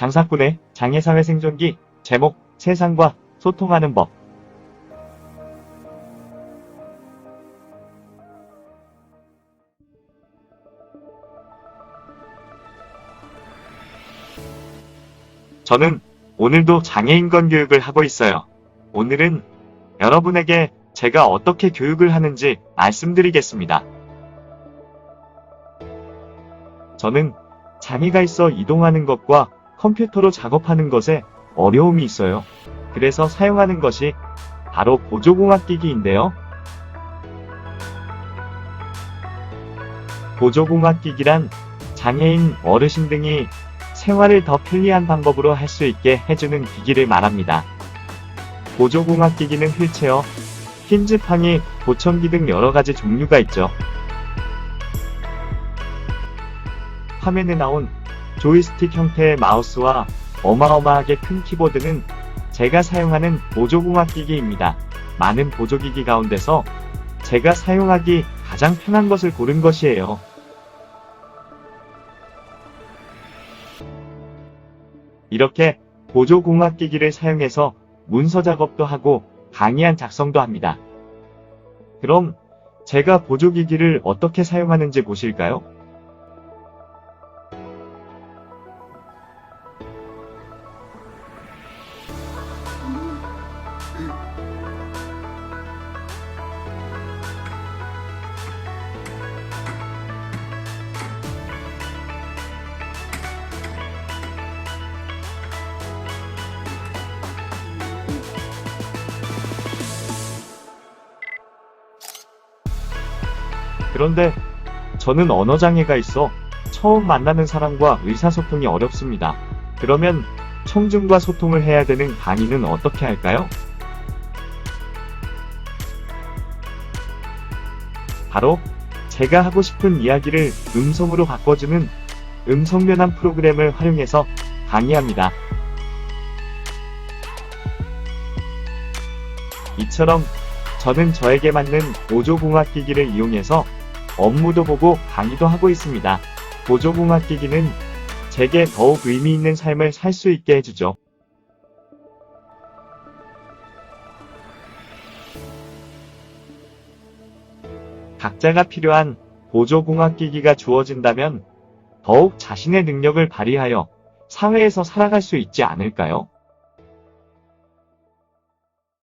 장사꾼의 장애사회 생존기 제목 세상과 소통하는 법 저는 오늘도 장애인권 교육을 하고 있어요. 오늘은 여러분에게 제가 어떻게 교육을 하는지 말씀드리겠습니다. 저는 장애가 있어 이동하는 것과 컴퓨터로 작업하는 것에 어려움이 있어요. 그래서 사용하는 것이 바로 보조공학기기인데요. 보조공학기기란 장애인, 어르신 등이 생활을 더 편리한 방법으로 할 수 있게 해주는 기기를 말합니다. 보조공학기기는 휠체어, 힌즈팡이, 보청기 등 여러 가지 종류가 있죠. 화면에 나온 조이스틱 형태의 마우스와 어마어마하게 큰 키보드는 제가 사용하는 보조공학기기입니다. 많은 보조기기 가운데서 제가 사용하기 가장 편한 것을 고른 것이에요. 이렇게 보조공학기기를 사용해서 문서 작업도 하고 강의안 작성도 합니다. 그럼 제가 보조기기를 어떻게 사용하는지 보실까요? 그런데 저는 언어장애가 있어 처음 만나는 사람과 의사소통이 어렵습니다. 그러면 청중과 소통을 해야 되는 강의는 어떻게 할까요? 바로 제가 하고 싶은 이야기를 음성으로 바꿔주는 음성 변환 프로그램을 활용해서 강의합니다. 이처럼 저는 저에게 맞는 보조공학기기를 이용해서 업무도 보고 강의도 하고 있습니다. 보조공학기기는 제게 더욱 의미 있는 삶을 살 수 있게 해주죠. 각자가 필요한 보조공학기기가 주어진다면 더욱 자신의 능력을 발휘하여 사회에서 살아갈 수 있지 않을까요?